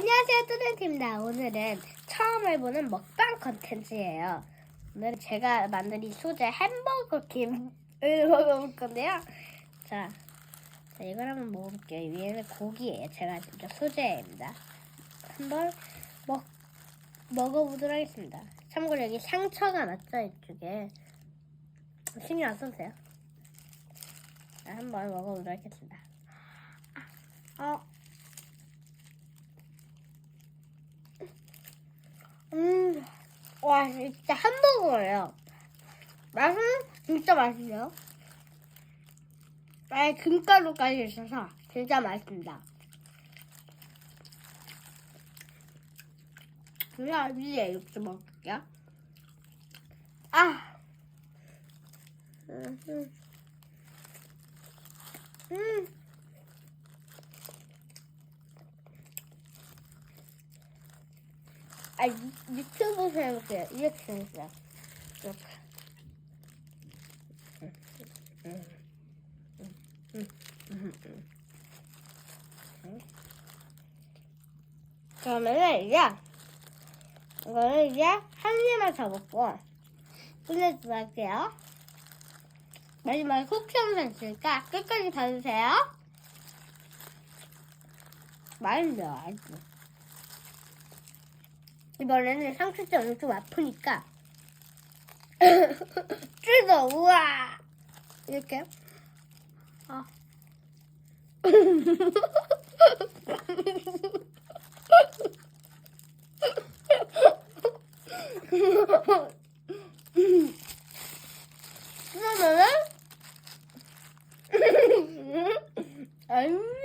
안녕하세요, 뚜렌트입니다. 오늘은 처음 해보는 먹방 컨텐츠예요. 오늘 제가 만든 이 소재 햄버거 김을 먹어볼 건데요. 자, 자, 이걸 한번 먹어볼게요. 위에는 고기예요. 제가 직접 소재입니다. 한번 먹, 먹어보도록 하겠습니다. 참고로 여기 상처가 났죠, 이쪽에. 신경 안 써주세요. 자, 한번 먹어보도록 하겠습니다. 어. 음, 와, 진짜 햄버거예요. 맛은 진짜 맛있어요. 아예 금가루까지 있어서 진짜 맛있습니다. 그냥 위에 이렇게 먹을게요. 아! 음, 음. 음. 아, 유- 유튜브 해볼게요. 이렇게 생겼어요. 이렇게. 그러면은 이제 이거는 이제 한 입만 더 먹고 끝내도록 할게요. 마지막에 쿠키 영상 있으니까 끝까지 봐주세요. 맛있어요, 아주. 이번에는 상추점이 좀 아프니까. 찔러 우와! 이렇게. 아. 그러면은 안